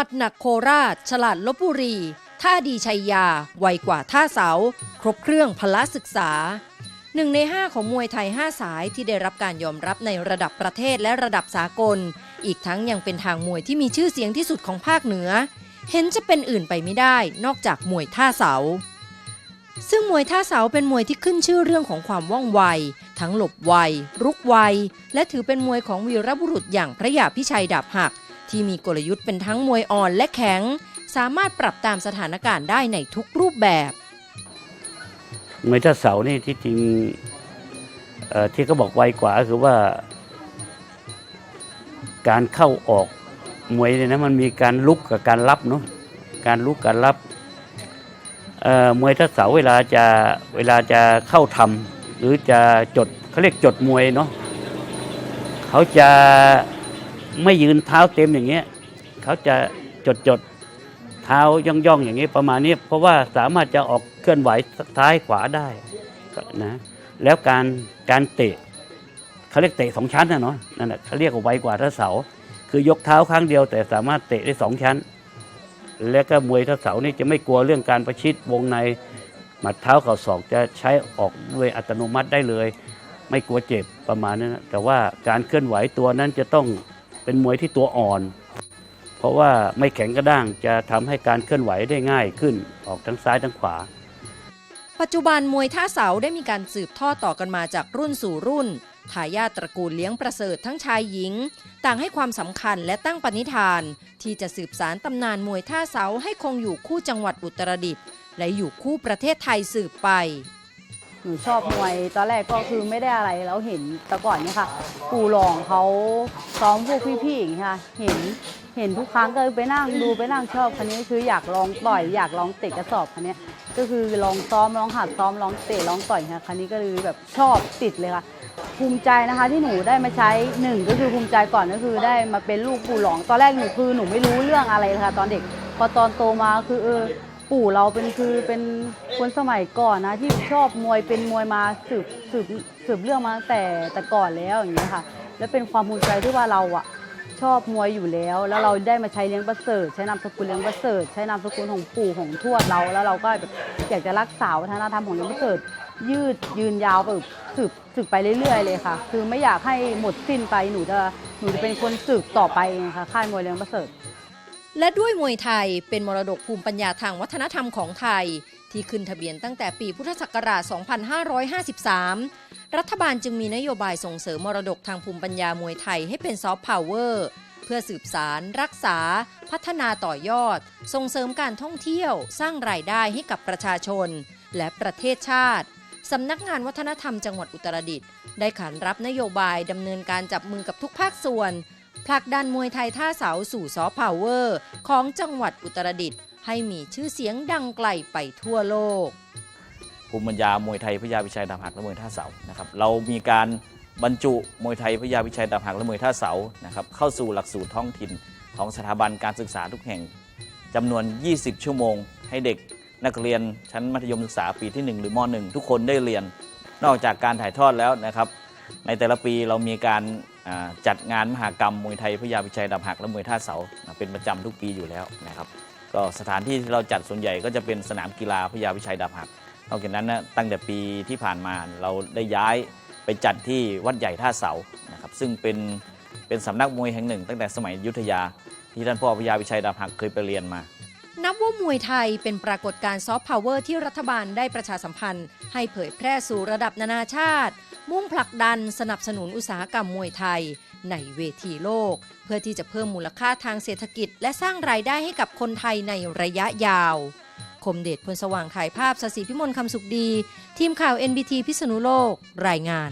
มัดหนักโคราช ฉลาดลบบุรี ท่าดีชัยยา ไวกว่าท่าเสา ครบเครื่องพละศึกษาหนึ่งใน 5 ของมวยไทย 5 สายที่ได้รับการยอมรับในระดับประเทศและระดับสากล อีกทั้งยังเป็นทางมวยที่มีชื่อเสียงที่สุดของภาคเหนือ เห็นจะเป็นอื่นไปไม่ได้นอกจากมวยท่าเสา ซึ่งมวยท่าเสาเป็นมวยที่ขึ้นชื่อเรื่องของความว่องไว ทั้งหลบไว รุกไว และถือเป็นมวยของวีรบุรุษอย่างพระยาพิชัยดาบหัก ที่มีกลยุทธ์เป็นทั้งมวยอ่อนและแข็ง สามารถปรับตามสถานการณ์ได้ในทุกรูปแบบมวยท่าเสานี่ที่จริงที่เขาบอกไวกว่าคือว่า การเข้าออกมวยเนี่ยนะมันมีการลุกกับการรับเนาะการลุกการรับมวยท่าเสาเวลาจะเวลาจะเข้าทำหรือจะจดเขาเรียกจดมวยเนาะเขาจะ ไม่ยืนเท้าเต็มอย่างเงี้ยเขาจะจดจดเท้าย่องย่องอย่างเงี้ยประมาณนี้เพราะว่าสามารถจะออกเคลื่อนไหวซ้ายขวาได้นะแล้วการการเตะเขาเรียกเตะสองชั้นนะเนาะนั่นแหละเขาเรียกว่าไวกว่าท่าเสา คือยกเท้าครั้งเดียว แต่สามารถเตะได้สองชั้น และก็มวยท่าเสานี่จะไม่กลัวเรื่องการประชิดวงในหมัดเท้าเข่าศอกจะใช้ออกด้วยอัตโนมัติได้เลย ไม่กลัวเจ็บประมาณนั้นแต่ว่าการเคลื่อนไหวตัวนั้นจะต้อง เป็นมวยที่ตัวอ่อน เพราะว่าไม่แข็งกระด้างจะทำให้การเคลื่อนไหวได้ง่ายขึ้นออกทั้งซ้ายทั้งขวา ปัจจุบันมวยท่าเสาได้มีการสืบทอดต่อกันมาจากรุ่นสู่รุ่นทายาทตระกูลเลี้ยงประเสริฐทั้งชายหญิง ต่างให้ความสำคัญและตั้งปณิธาน ที่จะสืบสารตำนานมวยท่าเสาให้คงอยู่คู่จังหวัดอุตรดิตถ์และอยู่คู่ประเทศไทยสืบไป หนูชอบมวย ตอนแรกก็คือไม่ได้อะไรแล้วเห็นแต่ก่อนเนี่ยค่ะปู่หลองเขาซ้อมพวกพี่ๆอย่างเงี้ยค่ะ เห็นเห็นทุกครั้งก็ไปนั่งดูไปนั่งชอบคันนี้คืออยากลองต่อยอยากลองเตะกระสอบคันนี้ก็คือลองซ้อมลองหัดซ้อมลองเตะลองต่อยค่ะคันนี้ก็เลยแบบชอบติดเลยค่ะ ภูมิใจนะคะที่หนูได้มาใช้หนึ่งก็คือภูมิใจก่อนก็คือได้มาเป็นลูกปู่หลอง ตอนแรกหนูคือหนูไม่รู้เรื่องอะไรเลยค่ะ ตอนเด็กพอตอนโตมาคือเออ ปู่เราเป็นคือเป็นคนสมัยก่อนนะที่ชอบมวยเป็นมวยมาสืบสืบสืบเรื่องมาตั้งแต่แต่ก่อนแล้วอย่างเงี้ยค่ะ แล้วเป็นความภูมิใจที่ว่าเราอะชอบมวยอยู่แล้ว แล้วเราได้มาใช้เลี้ยงประเสริฐใช้นามสกุลเลี้ยงประเสริฐใช้นามสกุลของปู่ของทวดเราแล้วเราก็แบบอยากจะรักษาวัฒนธรรมของเลี้ยงประเสริฐยืดยืนยาวแบบสืบสืบไปเรื่อยๆ เลยค่ะ คือไม่อยากให้หมดสิ้นไปหนูจะหนูจะเป็นคนสืบต่อไปเองค่ะค่ายมวยเลี้ยงประเสริฐ และด้วยมวยไทยเป็นมรดกภูมิปัญญาทางวัฒนธรรมของไทย ที่ขึ้นทะเบียนตั้งแต่ปีพุทธศักราช 2553 รัฐบาลจึงมีนโยบายส่งเสริมมรดกทางภูมิปัญญามวยไทยให้เป็นซอฟต์พาวเวอร์เพื่อสืบสาร รักษา พัฒนาต่อยอด ส่งเสริมการท่องเที่ยว สร้างรายได้ให้กับประชาชน และประเทศชาติสำนักงานวัฒนธรรมจังหวัดอุตรดิตถ์ได้ขานรับนโยบายดำเนินการจับมือกับทุกภาคส่วน ผลักดันมวยไทยท่าเสาสู่ซอฟต์พาวเวอร์ของจังหวัดอุตรดิตถ์ให้มีชื่อเสียงดังไกลไปทั่วโลก ภูมิปัญญามวยไทยพระยาวิชัยดาบหักและมวยท่าเสานะครับเรามีการบรรจุมวยไทยพระยาวิชัยดาบหักและมวยท่าเสานะครับเข้าสู่หลักสูตรท้องถิ่นของสถาบันการศึกษาทุกแห่งจำนวน 20 ชั่วโมง ให้เด็กนักเรียนชั้นมัธยมศึกษาปีที่ 1 หรือม .1 ทุกคนได้เรียน นอกจากการถ่ายทอดแล้วนะครับ ในแต่ละปีเรามีการ จัดงานมหกรรมมวยไทยพระยาวิชัยดาบหักและมวยท่าเสาเป็นประจำทุกปีอยู่แล้วนะครับก็สถานที่ที่เราจัดส่วนใหญ่ก็จะเป็นสนามกีฬาพระยาวิชัยดาบหักนอกจากนั้นนะตั้งแต่ปีที่ผ่านมาเราได้ย้ายไปจัดที่วัดใหญ่ท่าเสานะครับซึ่งเป็นเป็นสำนักมวยแห่งหนึ่ง ตั้งแต่สมัยยุทธยาที่ท่านพ่อพระยาวิชัยดาบหักเคยไปเรียนมา นับว่ามวยไทยเป็นปรากฏการณ์ซอฟต์พาวเวอร์ที่รัฐบาลได้ประชาสัมพันธ์ ให้เผยแพร่สู่ระดับนานาชาติ มุ่งผลักดันสนับสนุนอุตสาหกรรมมวยไทย ในเวทีโลก เพื่อที่จะเพิ่มมูลค่าทางเศรษฐกิจ และสร้างรายได้ให้กับคนไทยในระยะยาว คมเดชพลสว่างถ่ายภาพสศิพิมลคำสุขดี ทีมข่าว NBT พิษณุโลก รายงาน